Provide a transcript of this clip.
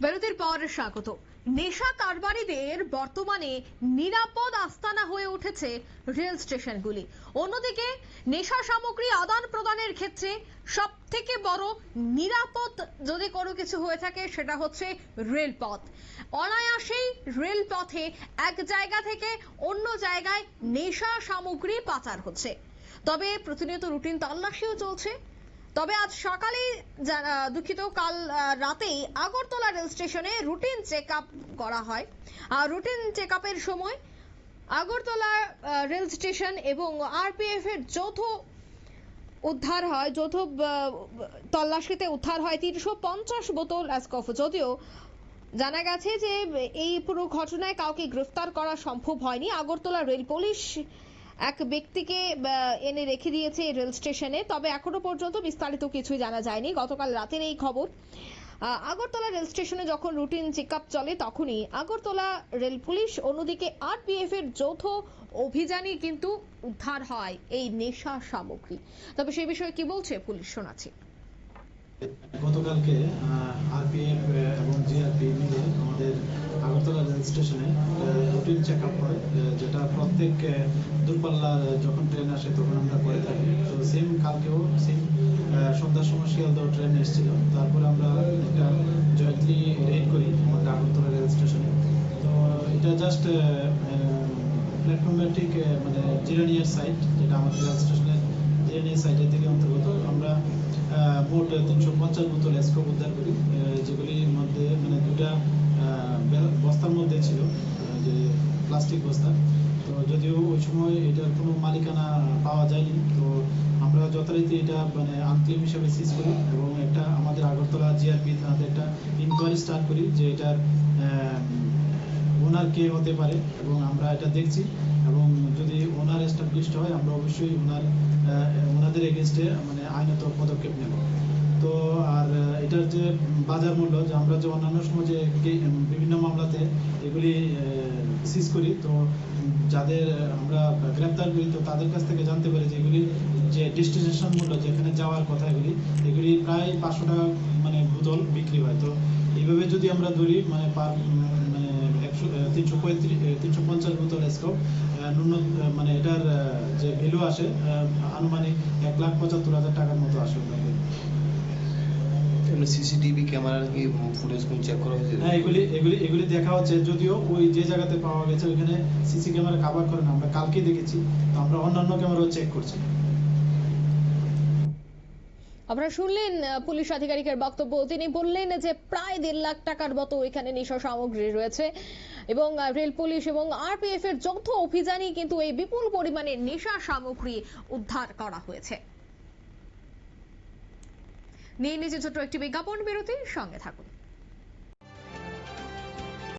বিরতির পর স্বাগত। নেশা কারবারিদের বর্তমানে নিরাপদ আস্তানা হয়ে উঠেছে রেল স্টেশনগুলি। অন্যদিকে নেশা সামগ্রী আদান প্রদানের ক্ষেত্রে সব থেকে বড় নিরাপদ যদি কোনো কিছু হয়ে থাকে সেটা হচ্ছে রেলপথ। অনায়াসেই রেলপথে এক জায়গা থেকে অন্য জায়গায় নেশা সামগ্রী পাচার হচ্ছে। তবে প্রতিনিয়ত রুটিন তল্লাশিও চলছে। তবে আজ সকালে দুঃখিত, কাল রাতেই আগরতলা রেল স্টেশনে রুটিন চেক করা হয়। আর রুটিন চেক সময় আগরতলা রেল স্টেশন এবং আরপিএফ এর যৌথ উদ্ধার হয়, যৌথ তল্লাশিতে উদ্ধার হয় তিনশো পঞ্চাশ বোতল অ্যাসকফ যদিও জানা গেছে যে এই পুরো ঘটনায় কাউকে গ্রেফতার করা সম্ভব হয়নি। আগরতলা রেল পুলিশ এক ব্যক্তিকে এনে রেখে দিয়েছে রেল স্টেশনে। তবে এখনও পর্যন্ত বিস্তারিত কিছুই জানা যায়নি। গতকাল রাতের এই খবর। আগরতলা রেল স্টেশনে যখন রুটিন চেক চলে তখনই আগরতলা রেল পুলিশ অন্যদিকে আরপিএফ এর যৌথ অভিযানে কিন্তু উদ্ধার হয় এই নেশা সামগ্রী। তবে সেই বিষয়ে কি বলছে পুলিশ শোনাচ্ছি। গতকালকে আরপিএফ এবং জিআরপি মিলে আমাদের আগরতলা রেল স্টেশনে রুটিন চেক আপ হয় যেটা প্রত্যেক আহ, দূরপাল্লার যখন ট্রেন আসে তখন আমরা করে থাকি। তো সেম কালকেও সেম সন্ধ্যার সময় শিয়ালদহ ট্রেন এসেছিল। তারপরে আমরা একটা জয়েন্টলি রেড করি আমাদের আগরতলা রেল স্টেশনে তো এটা জাস্ট প্ল্যাটফর্মের ঠিক মানে জিরানিয়ার সাইড যেটা আমাদের রেল স্টেশনের জিরানিয়ার সাইডের থেকে অন্তর্গত। আমরা মোট তিনশো পঞ্চাশ বোতল স্ক্রপ উদ্ধার করি যেগুলির মধ্যে মানে দুটা বস্তার মধ্যে ছিল যে প্লাস্টিক বস্তা। তো যদিও ওই সময় এটার কোনো মালিকানা পাওয়া যায়নি, তো আমরা যথারীতি এটা মানে আনক্লেম হিসেবে সিজ করি এবং একটা আমাদের আগরতলা জিআরপি থানাতে একটা ইনকোয়ারি স্টার্ট করি যে এটার ওনার কে হতে পারে এবং আমরা এটা দেখছি এবং যদি ওনার এস্টাবলিশড হয়, আমরা অবশ্যই ওনার ওনাদের এগেনস্টে মানে আইনত পদক্ষেপ নেব। তো আর এটার যে বাজার মূল্য, যে আমরা যে অন্যান্য সময় যে বিভিন্ন মামলাতে এগুলি সিজ করি, তো যাদের, আমরা গ্রেপ্তার করি, তো তাদের কাছ থেকে জানতে পারি যে এগুলি যে ডেস্টিনেশন মূল্য, যেখানে যাওয়ার কথা এগুলি এগুলি প্রায় পাঁচশো টাকা মানে বোতল বিক্রি হয়। তো এইভাবে যদি আমরা ধরি মানে পার মানে একশো তিনশো পঁয়ত্রিশ তিনশো পঞ্চাশ বোতল স্কোপ ন্যূন মানে এটার যে ভ্যালু আসে আনুমানিক এক লাখ পঁচাত্তর হাজার টাকার মতো আসে। সিসিটিভি ক্যামেরার কি ফুটেজ কোন চেক করা হয়েছে? হ্যাঁ এগুলি এগুলি এগুলি দেখা হচ্ছে। যদিও ওই যে জায়গাতে পাওয়া গেছে ওইখানে সিসি ক্যামেরা কাভার করে না। আমরা কালকে দেখেছি তো আমরা অন্যান্য ক্যামেরাও চেক করছি। আপনারা শুনলেন পুলিশ আধিকারিকের বক্তব্য। তিনি বললেন যে প্রায় দেড় লাখ টাকার মতো এখানে নেশা সামগ্রী রয়েছে। এবং রেল পুলিশ এবং আরপিএফ এর যৌথ অভিযানে কিন্তু এই বিপুল পরিমাণে নেশা সামগ্রী উদ্ধার করা হয়েছে। নিয়ে নিজে ছোট্ট একটি বিজ্ঞাপন বিরতির সঙ্গে থাকুন।